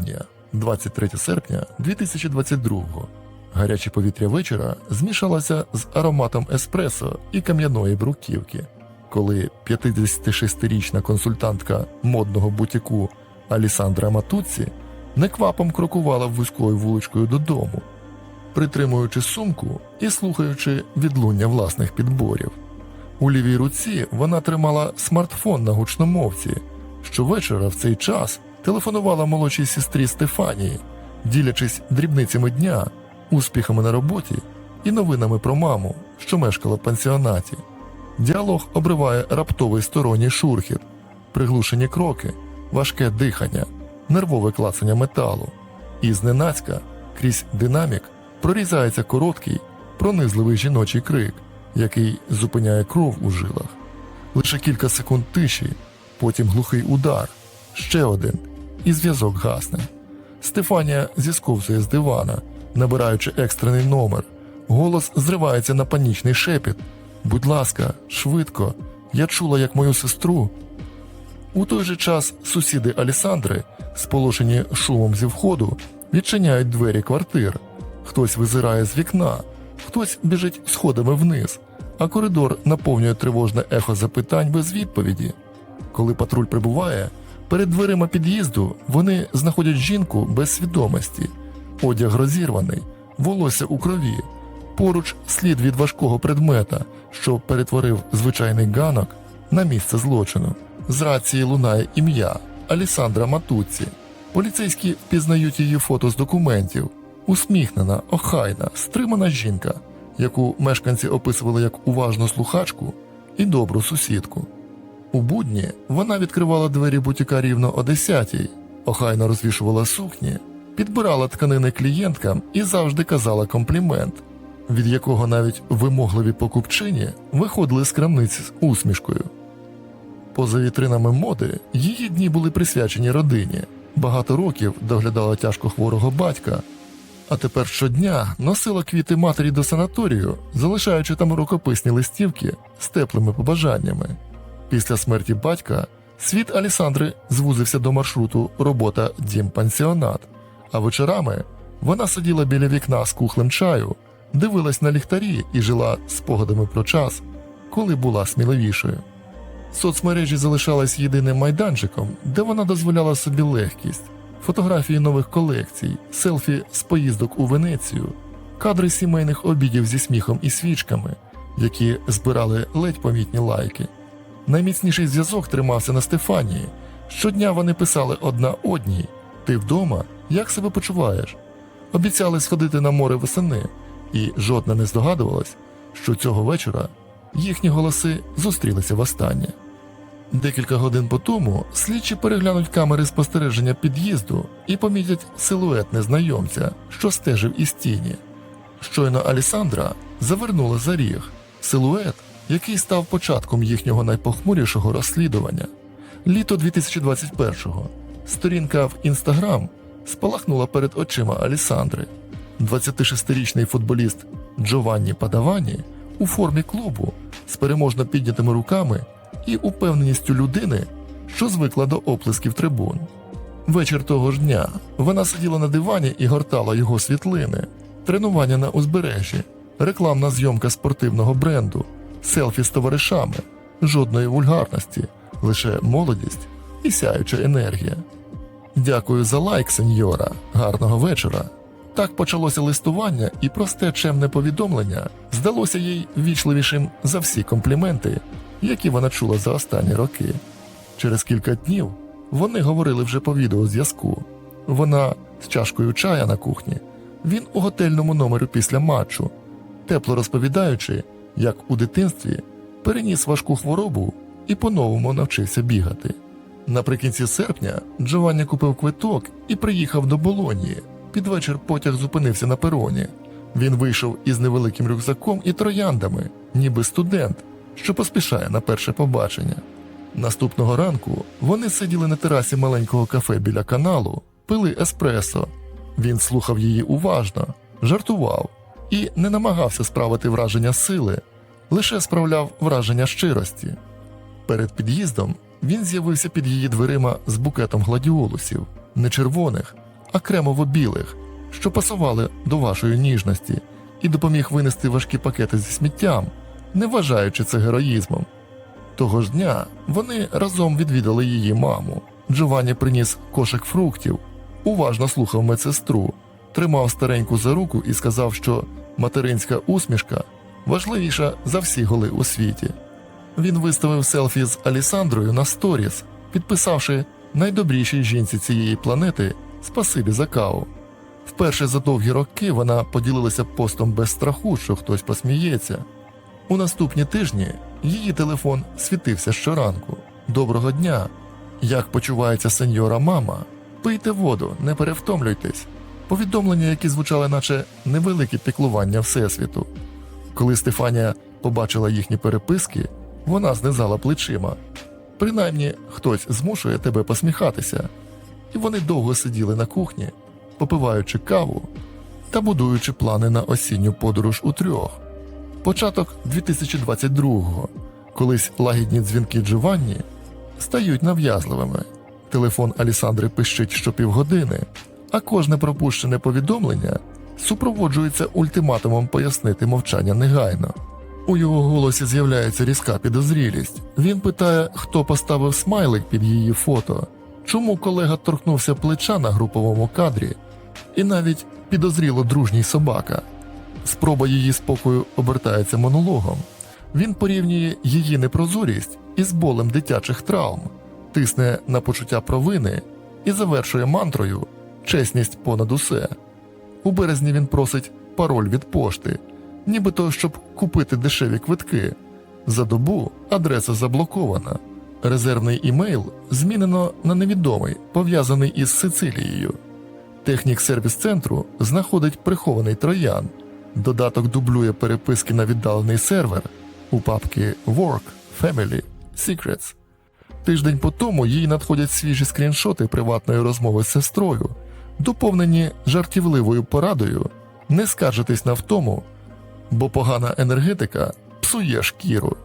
Болонія, 23 серпня 2022-го. Гаряче повітря вечора змішалося з ароматом еспресо і кам'яної бруківки, коли 56-річна консультантка модного бутіку Алісандра Матуці неквапом крокувала вузькою вуличкою додому, притримуючи сумку і слухаючи відлуння власних підборів. У лівій руці вона тримала смартфон на гучномовці. Щовечора в цей час телефонувала молодшій сестрі Стефанії, ділячись дрібницями дня, успіхами на роботі і новинами про маму, що мешкала в пансіонаті. Діалог обриває раптовий сторонній шурхіт, приглушені кроки, важке дихання, нервове клацання металу. І зненацька, крізь динамік, прорізається короткий, пронизливий жіночий крик, який зупиняє кров у жилах. Лише кілька секунд тиші, потім глухий удар, ще один, і зв'язок гасне. Стефанія зісковзує з дивана, набираючи екстрений номер. Голос зривається на панічний шепіт. Будь ласка, швидко, я чула, як мою сестру. У той же час сусіди Алісандри, сполошені шумом зі входу, відчиняють двері квартир. Хтось визирає з вікна, хтось біжить сходами вниз, а коридор наповнює тривожне ехо запитань без відповіді. Коли патруль прибуває, перед дверима під'їзду вони знаходять жінку без свідомості, одяг розірваний, волосся у крові, поруч слід від важкого предмета, що перетворив звичайний ганок на місце злочину. З рації лунає ім'я Алісандра Матуці. Поліцейські впізнають її фото з документів. Усміхнена, охайна, стримана жінка, яку мешканці описували як уважну слухачку і добру сусідку. У будні вона відкривала двері бутіка рівно о 10-й, охайно розвішувала сукні, підбирала тканини клієнткам і завжди казала комплімент, від якого навіть вимогливі покупчині виходили з крамниці з усмішкою. Поза вітринами моди її дні були присвячені родині. Багато років доглядала тяжко хворого батька, а тепер щодня носила квіти матері до санаторію, залишаючи там рукописні листівки з теплими побажаннями. Після смерті батька світ Алісандри звузився до маршруту робота дім пансіонат, а вечорами вона сиділа біля вікна з кухлем чаю, дивилась на ліхтарі і жила спогадами про час, коли була сміливішою. Соцмережі залишались єдиним майданчиком, де вона дозволяла собі легкість, фотографії нових колекцій, селфі з поїздок у Венецію, кадри сімейних обідів зі сміхом і свічками, які збирали ледь помітні лайки. Найміцніший зв'язок тримався на Стефанії. Щодня вони писали одна одній: Ти вдома? Як себе почуваєш? Обіцяли сходити на море восени, і жодна не здогадувалась, що цього вечора їхні голоси зустрілися востаннє. Декілька годин по тому слідчі переглянуть камери спостереження під'їзду і помітять силует незнайомця, що стежив із тіні. Щойно Алісандра завернула за ріг, силует, який став початком їхнього найпохмурішого розслідування. Літо 2021-го. Сторінка в інстаграм спалахнула перед очима Алісандри. 26-річний футболіст Джованні Падавані у формі клубу з переможно піднятими руками і упевненістю людини, що звикла до оплесків трибун. Вечір того ж дня вона сиділа на дивані і гортала його світлини, тренування на узбережжі, рекламна зйомка спортивного бренду, селфі з товаришами, жодної вульгарності, лише молодість і сяюча енергія. Дякую за лайк, сеньора. Гарного вечора. Так почалося листування, і просте чемне повідомлення здалося їй вічливішим за всі компліменти, які вона чула за останні роки. Через кілька днів вони говорили вже по відеозв'язку. Вона з чашкою чая на кухні, він у готельному номері після матчу, тепло розповідаючи, як у дитинстві переніс важку хворобу і по-новому навчився бігати. Наприкінці серпня Джованні купив квиток і приїхав до Болонії. Під вечір потяг зупинився на пероні. Він вийшов із невеликим рюкзаком і трояндами, ніби студент, що поспішає на перше побачення. Наступного ранку вони сиділи на терасі маленького кафе біля каналу, пили еспресо. Він слухав її уважно, жартував і не намагався справити враження сили, лише справляв враження щирості. Перед під'їздом він з'явився під її дверима з букетом гладіолусів, не червоних, а кремово-білих, що пасували до вашої ніжності, і допоміг винести важкі пакети зі сміттям, не вважаючи це героїзмом. Того ж дня вони разом відвідали її маму. Джованні приніс кошик фруктів, уважно слухав медсестру, тримав стареньку за руку і сказав, що материнська усмішка важливіша за всі голи у світі. Він виставив селфі з Алісандрою на сторіс, підписавши найдобрішій жінці цієї планети спасибі за каву. Вперше за довгі роки вона поділилася постом без страху, що хтось посміється. У наступні тижні її телефон світився щоранку. Доброго дня! Як почувається сеньора мама? Пийте воду, не перевтомлюйтесь. Повідомлення, які звучали, наче невеликі піклування Всесвіту. Коли Стефанія побачила їхні переписки, вона знизала плечима. Принаймні, хтось змушує тебе посміхатися. І вони довго сиділи на кухні, попиваючи каву та будуючи плани на осінню подорож у трьох. Початок 2022-го, колись лагідні дзвінки Джованні стають нав'язливими. Телефон Алісандри пищить щопівгодини, а кожне пропущене повідомлення супроводжується ультиматумом пояснити мовчання негайно. У його голосі з'являється різка підозрілість. Він питає, хто поставив смайлик під її фото, чому колега торкнувся плеча на груповому кадрі, і навіть підозріло дружній собака. Спроба її спокою обертається монологом. Він порівнює її непрозорість із болем дитячих травм, тисне на почуття провини і завершує мантрою чесність понад усе. У березні він просить пароль від пошти, нібито щоб купити дешеві квитки. За добу адреса заблокована. Резервний імейл змінено на невідомий, пов'язаний із Сицилією. Технік сервіс центру знаходить прихований троян. Додаток дублює переписки на віддалений сервер у папки Work, Family, Secrets. Тиждень по тому їй надходять свіжі скріншоти приватної розмови з сестрою, доповнені жартівливою порадою не скаржитись на втому, бо погана енергетика псує шкіру.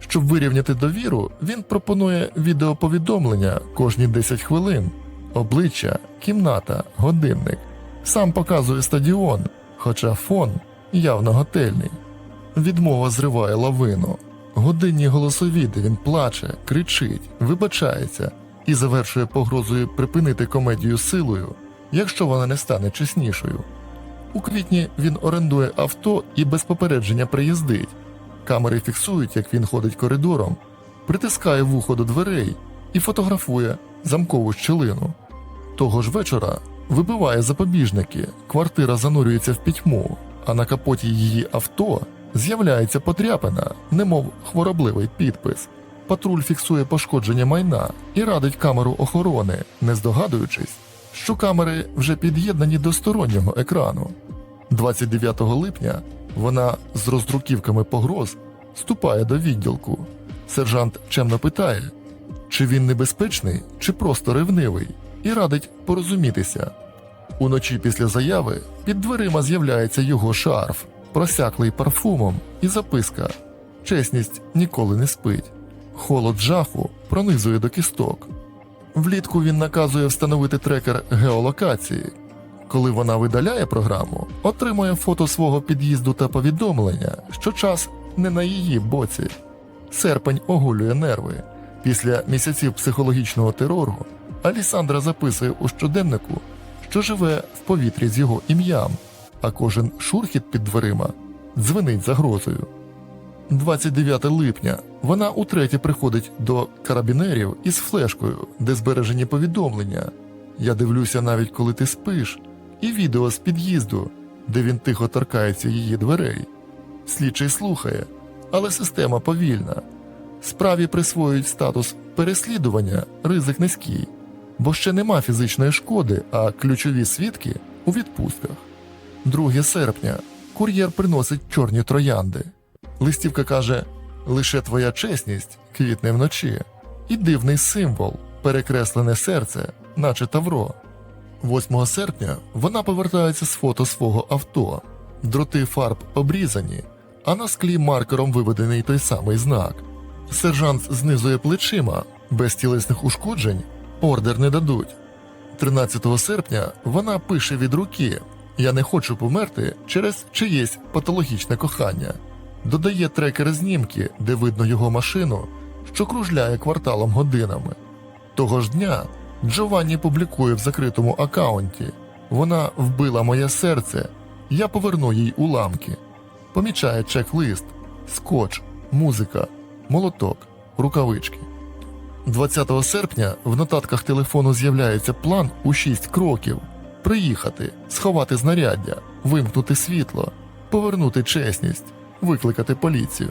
Щоб вирівняти довіру, він пропонує відеоповідомлення кожні 10 хвилин, обличчя, кімната, годинник. Сам показує стадіон, хоча фон явно готельний. Відмова зриває лавину. Годинні голосові, де він плаче, кричить, вибачається і завершує погрозою припинити комедію силою, якщо вона не стане чеснішою. У квітні він орендує авто і без попередження приїздить. Камери фіксують, як він ходить коридором, притискає вухо до дверей і фотографує замкову щілину. Того ж вечора вибиває запобіжники, квартира занурюється в пітьму, а на капоті її авто з'являється потряпина, немов хворобливий підпис. Патруль фіксує пошкодження майна і радить камеру охорони, не здогадуючись, що камери вже під'єднані до стороннього екрану. 29 липня вона з роздруківками погроз ступає до відділку. Сержант чемно питає, чи він небезпечний, чи просто ревнивий, і радить порозумітися. Уночі після заяви під дверима з'являється його шарф, просяклий парфумом, і записка Чесність ніколи не спить. Холод жаху пронизує до кісток. Влітку він наказує встановити трекер геолокації. Коли вона видаляє програму, отримує фото свого під'їзду та повідомлення, що час не на її боці. Серпень оголює нерви. Після місяців психологічного терору Алісандра записує у щоденнику, що живе в повітрі з його ім'ям, а кожен шурхіт під дверима дзвенить загрозою. 29 липня вона утретє приходить до карабінерів із флешкою, де збережені повідомлення. Я дивлюся навіть коли ти спиш, і відео з під'їзду, де він тихо торкається її дверей. Слідчий слухає, але система повільна. Справі присвоюють статус переслідування, ризик низький, бо ще нема фізичної шкоди, а ключові свідки у відпустках. 2 серпня кур'єр приносить чорні троянди. Листівка каже: лише твоя чесність квітне вночі, і дивний символ, перекреслене серце, наче тавро. 8 серпня вона повертається з фото свого авто. Дроти фарб обрізані, а на склі маркером виведений той самий знак. Сержант знизує плечима, без тілесних ушкоджень ордер не дадуть. 13 серпня вона пише від руки Я не хочу померти через чиєсь патологічне кохання. Додає трекер знімки, де видно його машину, що кружляє кварталом годинами. Того ж дня Джованні публікує в закритому акаунті Вона вбила моє серце, я поверну їй уламки. Помічає чек-лист, скотч, музика, молоток, рукавички. 20 серпня в нотатках телефону з'являється план у 6 кроків: приїхати, сховати знаряддя, вимкнути світло, повернути чесність, викликати поліцію.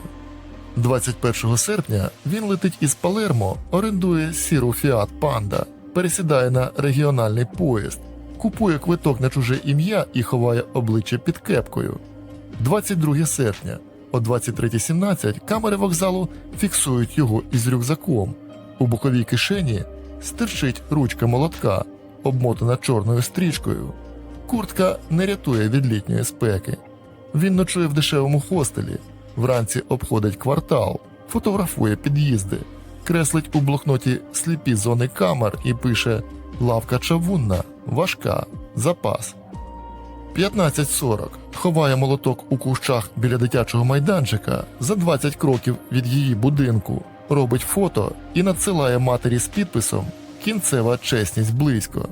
21 серпня він летить із Палермо, орендує сіру Фіат Панда, пересідає на регіональний поїзд, купує квиток на чуже ім'я і ховає обличчя під кепкою. 22 серпня о 23.17 камери вокзалу фіксують його із рюкзаком. У боковій кишені стирчить ручка молотка, обмотана чорною стрічкою. Куртка не рятує від літньої спеки. Він ночує в дешевому хостелі, вранці обходить квартал, фотографує під'їзди, креслить у блокноті сліпі зони камер і пише Лавка чавунна, важка, запас. 15.40 ховає молоток у кущах біля дитячого майданчика за 20 кроків від її будинку, робить фото і надсилає матері з підписом Кінцева чесність близько.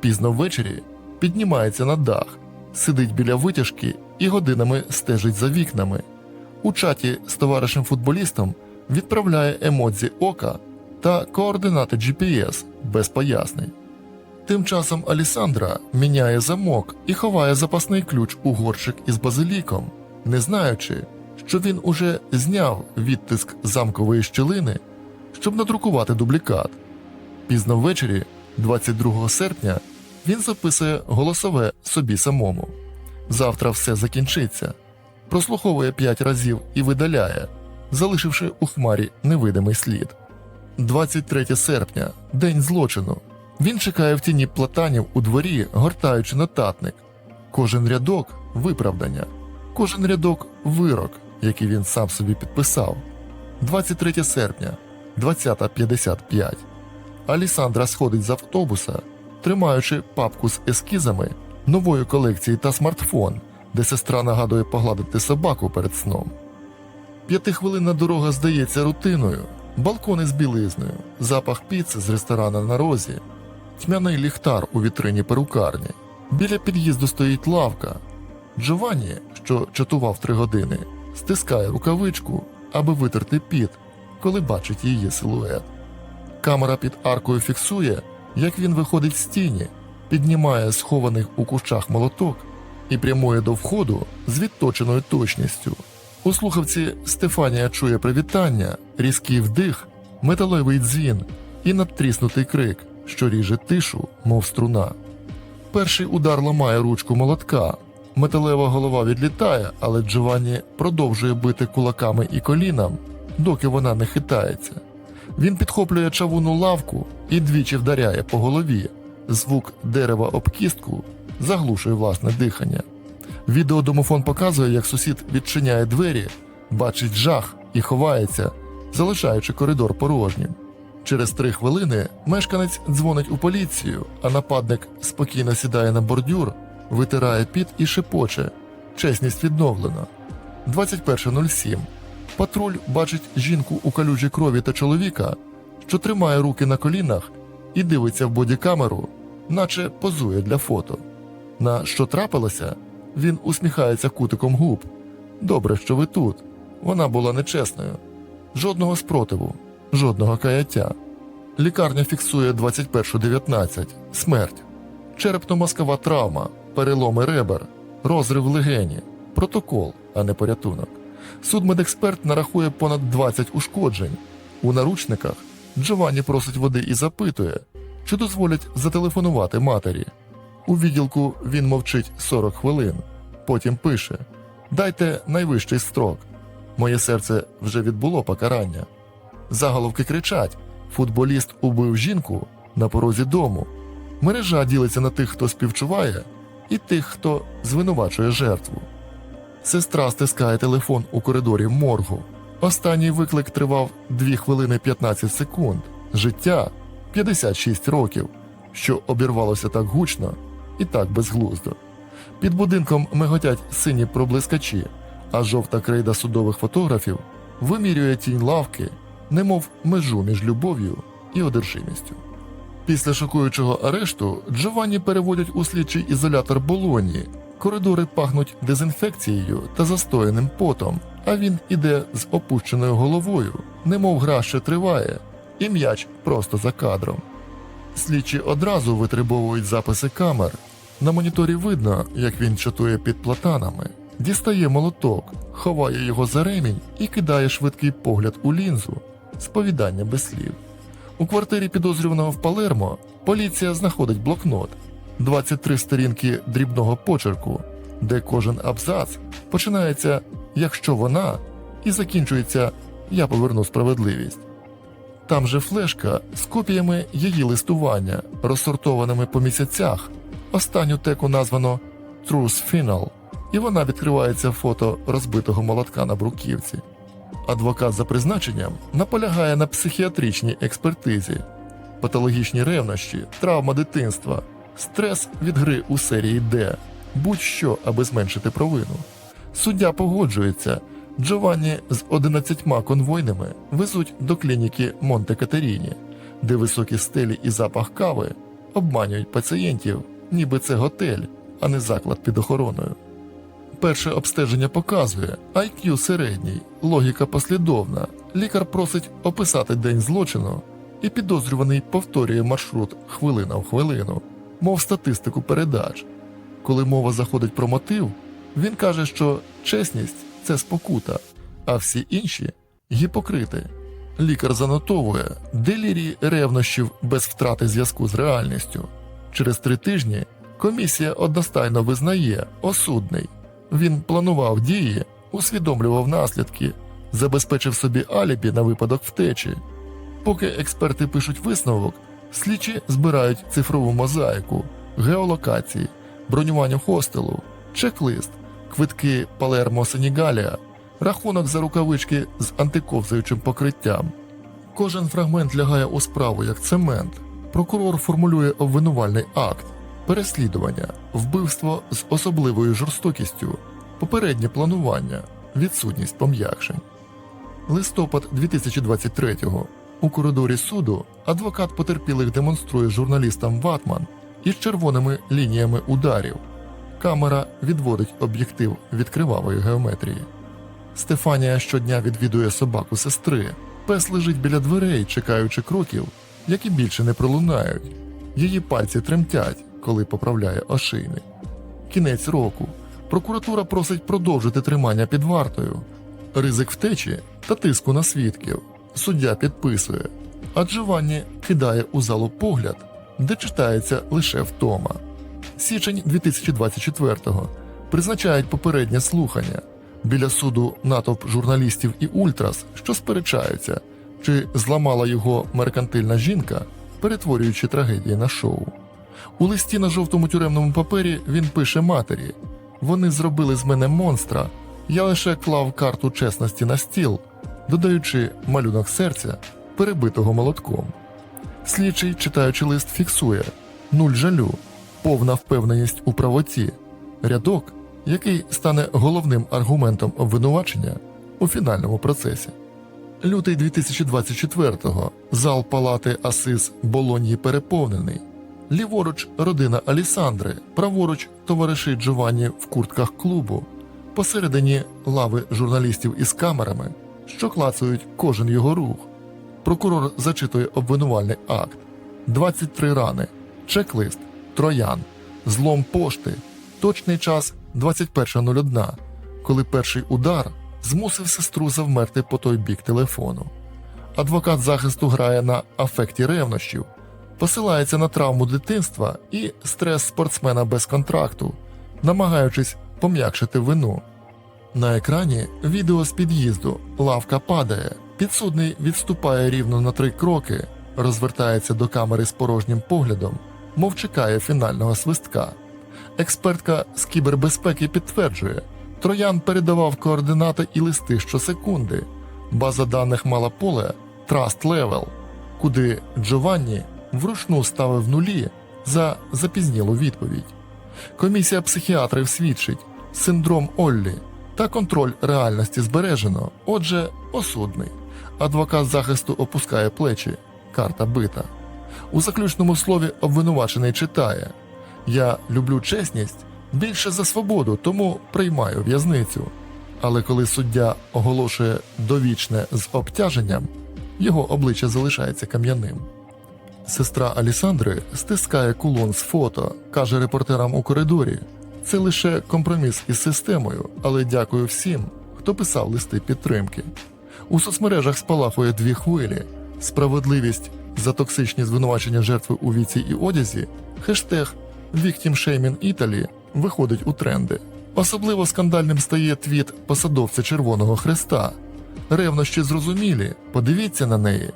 Пізно ввечері піднімається на дах, сидить біля витяжки і годинами стежить за вікнами. У чаті з товаришем футболістом відправляє емодзі ока та координати GPS без пояснень. Тим часом Алісандра міняє замок і ховає запасний ключ у горщик із базиліком, не знаючи, що він уже зняв відтиск замкової щілини, щоб надрукувати дублікат. Пізно ввечері, 22 серпня, він записує голосове собі самому. Завтра все закінчиться. Прослуховує п'ять разів і видаляє, залишивши у хмарі невидимий слід. 23 серпня, день злочину. Він чекає в тіні платанів у дворі, гортаючи нотатник. Кожен рядок виправдання, кожен рядок вирок, який він сам собі підписав. 23 серпня, 20.55. Алісандра сходить з автобуса, тримаючи папку з ескізами нової колекції та смартфон, де сестра нагадує погладити собаку перед сном. П'ятихвилинна дорога здається рутиною, балкони з білизною, запах піци з ресторана на розі, тьмяний ліхтар у вітрині перукарні. Біля під'їзду стоїть лавка. Джованні, що чатував три години, стискає рукавичку, аби витерти піт, коли бачить її силует. Камера під аркою фіксує, як він виходить з тіні, піднімає схованих у кущах молоток і прямує до входу з відточеною точністю. У слухавці Стефанія чує привітання, різкий вдих, металевий дзвін і надтріснутий крик, що ріже тишу, мов струна. Перший удар ламає ручку молотка. Металева голова відлітає, але Джованні продовжує бити кулаками і колінам, доки вона не хитається. Він підхоплює чавуну лавку і двічі вдаряє по голові. Звук дерева об кістку заглушує власне дихання. Відеодомофон показує, як сусід відчиняє двері, бачить жах і ховається, залишаючи коридор порожнім. Через три хвилини мешканець дзвонить у поліцію, а нападник спокійно сідає на бордюр, витирає піт і шепоче. Чесність відновлена. 21.07. Патруль бачить жінку у калюжій крові та чоловіка, що тримає руки на колінах і дивиться в бодікамеру, наче позує для фото. На що трапилося, він усміхається кутиком губ. Добре, що ви тут. Вона була нечесною. Жодного спротиву, жодного каяття. Лікарня фіксує 21.19. Смерть. Черепно-мозкова травма, переломи ребер, розрив легені, протокол, а не порятунок. Судмедексперт нарахує понад 20 ушкоджень. У наручниках Джованні просить води і запитує, чи дозволять зателефонувати матері. У відділку він мовчить 40 хвилин. Потім пише: Дайте найвищий строк. Моє серце вже відбуло покарання. Заголовки кричать: футболіст убив жінку на порозі дому. Мережа ділиться на тих, хто співчуває, і тих, хто звинувачує жертву. Сестра стискає телефон у коридорі моргу. Останній виклик тривав 2 хвилини 15 секунд. Життя 56 років. що обірвалося так гучно і так безглуздо. Під будинком миготять сині проблискачі, а жовта крейда судових фотографів вимірює тінь лавки, немов межу між любов'ю і одержимістю. Після шокуючого арешту Джованні переводять у слідчий ізолятор Болоні. Коридори пахнуть дезінфекцією та застояним потом, а він іде з опущеною головою, немов гра ще триває, і м'яч просто за кадром. Слідчі одразу витребовують записи камер. На моніторі видно, як він чатує під платанами, дістає молоток, ховає його за ремінь і кидає швидкий погляд у лінзу, сповідання без слів. У квартирі підозрюваного в Палермо поліція знаходить блокнот, 23 сторінки дрібного почерку, де кожен абзац починається якщо вона і закінчується Я поверну справедливість. Там же флешка з копіями її листування, розсортованими по місяцях. Останню теку названо Truth Final, і вона відкривається фото розбитого молотка на бруківці. Адвокат за призначенням наполягає на психіатричній експертизі, патологічні ревнощі, травма дитинства, стрес від гри у серії Д, будь-що, аби зменшити провину. Суддя погоджується. Джованні з 11 конвойними везуть до клініки Монте Катеріні, де високі стелі і запах кави обманюють пацієнтів, ніби це готель, а не заклад під охороною. Перше обстеження показує IQ середній, логіка послідовна. Лікар просить описати день злочину, і підозрюваний повторює маршрут хвилина в хвилину, мов статистику передач. Коли мова заходить про мотив, він каже, що чесність це спокута, а всі інші гіпокрити. Лікар занотовує делірії ревнощів без втрати зв'язку з реальністю. Через три тижні комісія одностайно визнає осудний. Він планував дії, усвідомлював наслідки, забезпечив собі алібі на випадок втечі. Поки експерти пишуть висновок, слідчі збирають цифрову мозаїку, геолокації, бронювання хостелу, чек-лист, квитки Палермо Сенігалія, рахунок за рукавички з антиковзаючим покриттям. Кожен фрагмент лягає у справу як цемент. Прокурор формулює обвинувальний акт, переслідування, вбивство з особливою жорстокістю, попереднє планування, відсутність пом'якшень. Листопад 2023-го. У коридорі суду адвокат потерпілих демонструє журналістам ватман із червоними лініями ударів. Камера відводить об'єктив від кривавої геометрії. Стефанія щодня відвідує собаку сестри. Пес лежить біля дверей, чекаючи кроків, які більше не пролунають. Її пальці тремтять, коли поправляє ошийник. Кінець року. Прокуратура просить продовжити тримання під вартою. Ризик втечі та тиску на свідків. Суддя підписує, а Джованні кидає у залу погляд, де читається лише втома. Січень 2024-го призначають попереднє слухання. Біля суду натовп журналістів і ультрас, що сперечаються, чи зламала його меркантильна жінка, перетворюючи трагедії на шоу. У листі на жовтому тюремному папері він пише матері: Вони зробили з мене монстра. Я лише клав карту чесності на стіл, додаючи малюнок серця, перебитого молотком. Слідчий, читаючи лист, фіксує нуль жалю, повна впевненість у правоті, рядок, який стане головним аргументом обвинувачення у фінальному процесі. Лютий 2024-го зал палати Асис Болоньї переповнений. Ліворуч родина Алісандри, праворуч товариші Джованні в куртках клубу, посередині лави журналістів із камерами, що клацають кожен його рух. Прокурор зачитує обвинувальний акт: 23 рани, чек-лист, троян, злом пошти, точний час 21.01, коли перший удар змусив сестру завмерти по той бік телефону. Адвокат захисту грає на афекті ревнощів, посилається на травму дитинства і стрес спортсмена без контракту, намагаючись пом'якшити вину. На екрані відео з під'їзду, лавка падає, підсудний відступає рівно на три кроки, розвертається до камери з порожнім поглядом, мов чекає фінального свистка. Експертка з кібербезпеки підтверджує, Троян передавав координати і листи щосекунди. База даних мала поле Trust Level, куди Джованні вручну ставив нулі за запізнілу відповідь. Комісія психіатрів свідчить синдром Оллі та контроль реальності збережено, отже, осудний. Адвокат захисту опускає плечі, карта бита. У заключному слові обвинувачений читає: Я люблю чесність більше за свободу, тому приймаю в'язницю. Але коли суддя оголошує довічне з обтяженням, його обличчя залишається кам'яним. Сестра Алісандри стискає кулон з фото, каже репортерам у коридорі. Це лише компроміс із системою, але дякую всім, хто писав листи підтримки. У соцмережах спалахує дві хвилі: справедливість за токсичні звинувачення жертви у віці і одязі, хештег Shaming Italy виходить у тренди. Особливо скандальним стає твіт посадовця Червоного Хреста. Ревнощі зрозумілі, подивіться на неї.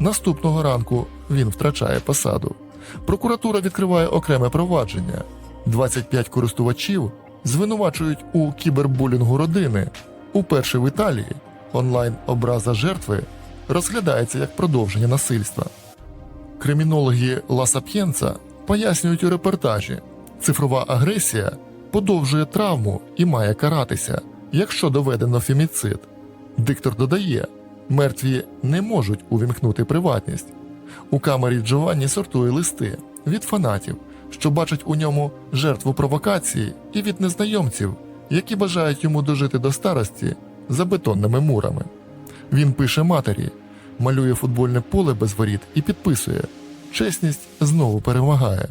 Наступного ранку він втрачає посаду. Прокуратура відкриває окреме провадження. 25 користувачів звинувачують у кібербулінгу родини. Уперше в Італії онлайн образа жертви розглядається як продовження насильства. Кримінологи Ла Сап'єнца пояснюють у репортажі, цифрова агресія подовжує травму і має каратися, якщо доведено феміцид. Диктор додає, мертві не можуть увімкнути приватність. У камері Джованні сортує листи від фанатів, що бачать у ньому жертву провокації, і від незнайомців, які бажають йому дожити до старості за бетонними мурами. Він пише матері, малює футбольне поле без воріт і підписує: чесність знову перемагає.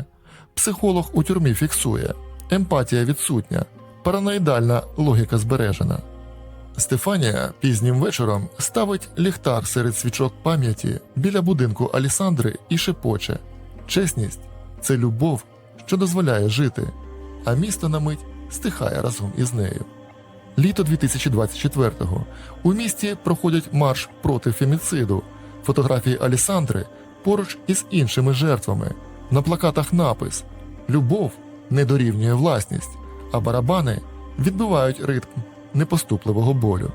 Психолог у тюрмі фіксує, емпатія відсутня, параноїдальна логіка збережена. Стефанія пізнім вечором ставить ліхтар серед свічок пам'яті біля будинку Алісандри і шепоче: чесність це любов, що дозволяє жити, а місто на мить стихає разом із нею. Літо 2024-го у місті проходять марш проти феміциду, фотографії Алісандри поруч із іншими жертвами. На плакатах напис Любов не дорівнює власність, а барабани відбивають ритм непоступливого болю.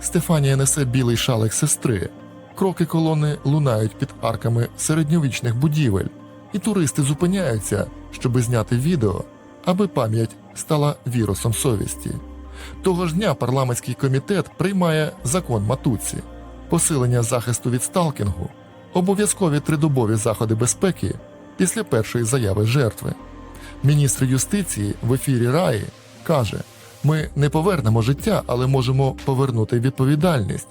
Стефанія несе білий шалик сестри. Кроки колони лунають під арками середньовічних будівель, і туристи зупиняються, щоби зняти відео, аби пам'ять стала вірусом совісті. Того ж дня парламентський комітет приймає закон Матуці, посилення захисту від сталкінгу, обов'язкові тридобові заходи безпеки після першої заяви жертви. Міністр юстиції в ефірі Раї каже: ми не повернемо життя, але можемо повернути відповідальність.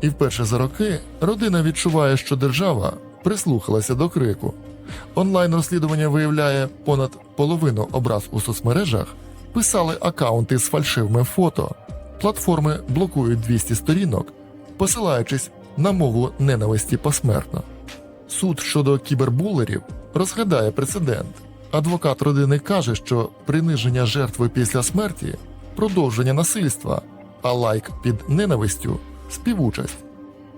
І вперше за роки родина відчуває, що держава прислухалася до крику. Онлайн розслідування виявляє понад половину образ у соцмережах, писали акаунти з фальшивими фото, платформи блокують 200 сторінок, посилаючись на мову ненависті посмертно. Суд щодо кібербулерів розглядає прецедент. Адвокат родини каже, що приниження жертви після смерті продовження насильства, а лайк під ненавистю співучасть.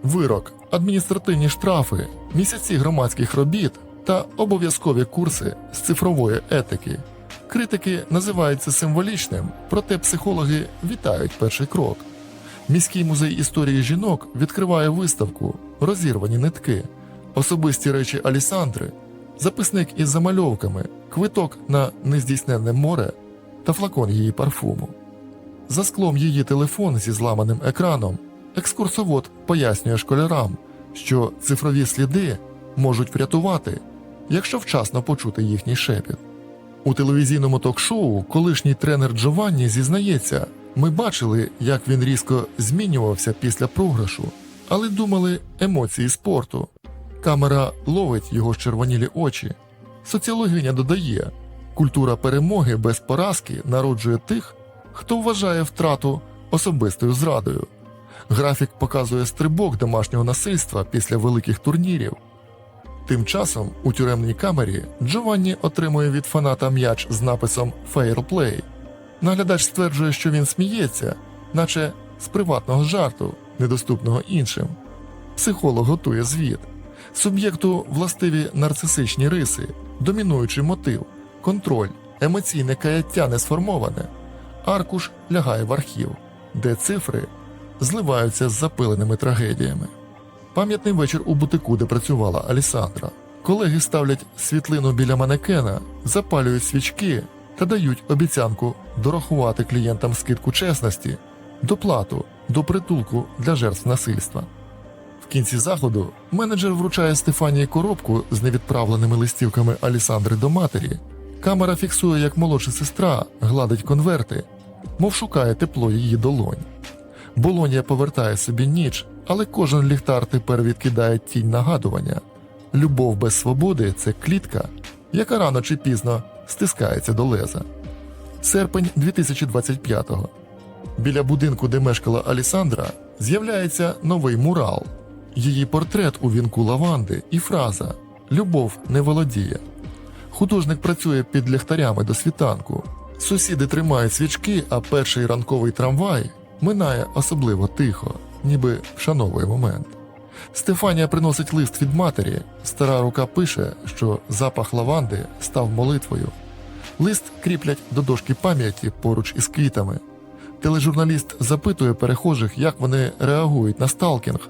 Вирок, адміністративні штрафи, місяці громадських робіт та обов'язкові курси з цифрової етики. Критики називають це символічним, проте психологи вітають перший крок. Міський музей історії жінок відкриває виставку Розірвані нитки, особисті речі Алісандри, записник із замальовками, квиток на нездійсненне море та флакон її парфуму. За склом її телефон зі зламаним екраном екскурсовод пояснює школярам, що цифрові сліди можуть врятувати, якщо вчасно почути їхній шепіт. У телевізійному ток-шоу колишній тренер Джованні зізнається, ми бачили, як він різко змінювався після програшу, але думали емоції спорту. Камера ловить його червонілі очі. Соціологиня додає, культура перемоги без поразки народжує тих, хто вважає втрату особистою зрадою. Графік показує стрибок домашнього насильства після великих турнірів. Тим часом у тюремній камері Джованні отримує від фаната м'яч з написом «Fair Наглядач стверджує, що він сміється, наче з приватного жарту, недоступного іншим. Психолог готує звіт. Суб'єкту властиві нарцисичні риси, домінуючий мотив, контроль, емоційне каяття не сформоване. Аркуш лягає в архів, де цифри зливаються з запиленими трагедіями. Пам'ятний вечір у бутику, де працювала Алісандра. Колеги ставлять світлину біля манекена, запалюють свічки та дають обіцянку дорахувати клієнтам скидку чесності, доплату до притулку для жертв насильства. В кінці заходу менеджер вручає Стефанії коробку з невідправленими листівками Алісандри до матері. Камера фіксує, як молодша сестра гладить конверти, мов шукає тепло її долонь. Болонія повертає собі ніч, але кожен ліхтар тепер відкидає тінь нагадування. Любов без свободи це клітка, яка рано чи пізно стискається до леза. Серпень 2025-го. Біля будинку, де мешкала Алісандра, з'являється новий мурал. Її портрет у вінку лаванди і фраза Любов не володіє. Художник працює під ліхтарями до світанку. Сусіди тримають свічки, а перший ранковий трамвай минає особливо тихо, ніби вшановує момент. Стефанія приносить лист від матері. Стара рука пише, що запах лаванди став молитвою. Лист кріплять до дошки пам'яті поруч із квітами. Тележурналіст запитує перехожих, як вони реагують на сталкінг.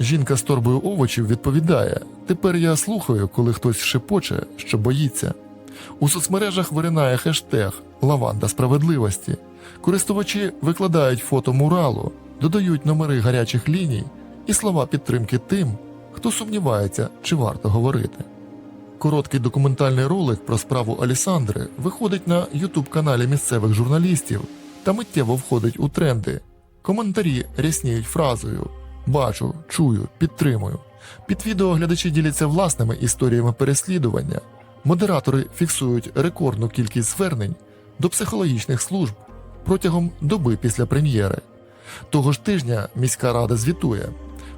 Жінка з торбою овочів відповідає: Тепер я слухаю, коли хтось шепоче, що боїться. У соцмережах виринає хештег Лаванда справедливості. Користувачі викладають фото муралу, додають номери гарячих ліній і слова підтримки тим, хто сумнівається, чи варто говорити. Короткий документальний ролик про справу Алісандри виходить на ютуб-каналі місцевих журналістів та миттєво входить у тренди. Коментарі рясніють фразою Бачу, чую, підтримую. Під відео глядачі діляться власними історіями переслідування. Модератори фіксують рекордну кількість звернень до психологічних служб протягом доби після прем'єри. Того ж тижня міська рада звітує.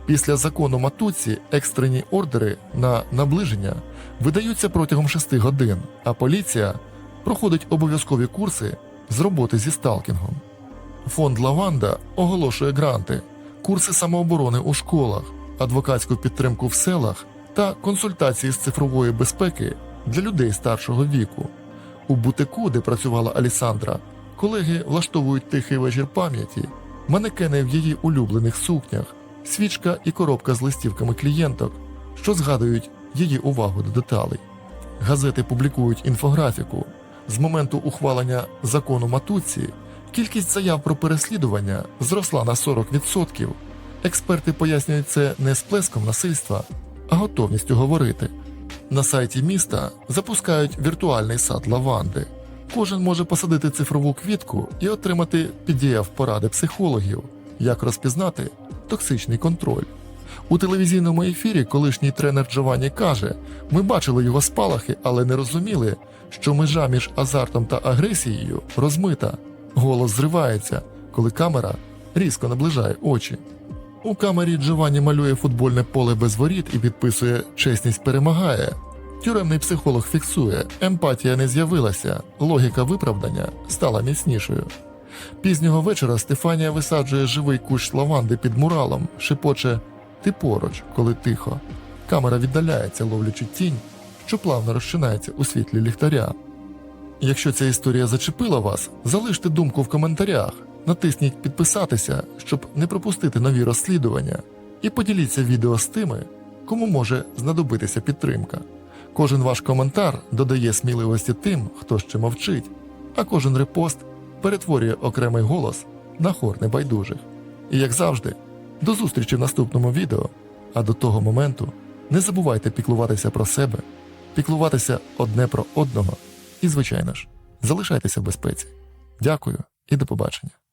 Після закону Матуці екстрені ордери на наближення видаються протягом 6 годин, а поліція проходить обов'язкові курси з роботи зі сталкінгом. Фонд Лаванда оголошує гранти, курси самооборони у школах, адвокатську підтримку в селах та консультації з цифрової безпеки для людей старшого віку. У бутику, де працювала Алісандра, колеги влаштовують тихий вечір пам'яті, манекени в її улюблених сукнях, свічка і коробка з листівками клієнток, що згадують її увагу до деталей. Газети публікують інфографіку. З моменту ухвалення закону Матуці кількість заяв про переслідування зросла на 40%. Експерти пояснюють це не сплеском насильства, а готовністю говорити. На сайті міста запускають віртуальний сад лаванди. Кожен може посадити цифрову квітку і отримати pdf поради психологів, як розпізнати токсичний контроль. У телевізійному ефірі колишній тренер Джованні каже: ми бачили його спалахи, але не розуміли, що межа між азартом та агресією розмита. Голос зривається, коли камера різко наближає очі. У камері Джованні малює футбольне поле без воріт і підписує Чесність перемагає. Тюремний психолог фіксує, емпатія не з'явилася, логіка виправдання стала міцнішою. Пізнього вечора Стефанія висаджує живий кущ лаванди під муралом, шепоче Ти поруч, коли тихо. Камера віддаляється, ловлячи тінь, що плавно розчинається у світлі ліхтаря. Якщо ця історія зачепила вас, залиште думку в коментарях, натисніть підписатися, щоб не пропустити нові розслідування, і поділіться відео з тими, кому може знадобитися підтримка. Кожен ваш коментар додає сміливості тим, хто ще мовчить, а кожен репост перетворює окремий голос на хор небайдужих. І як завжди, до зустрічі в наступному відео. А до того моменту не забувайте піклуватися про себе, піклуватися одне про одного і, звичайно ж, залишайтеся в безпеці. Дякую і до побачення.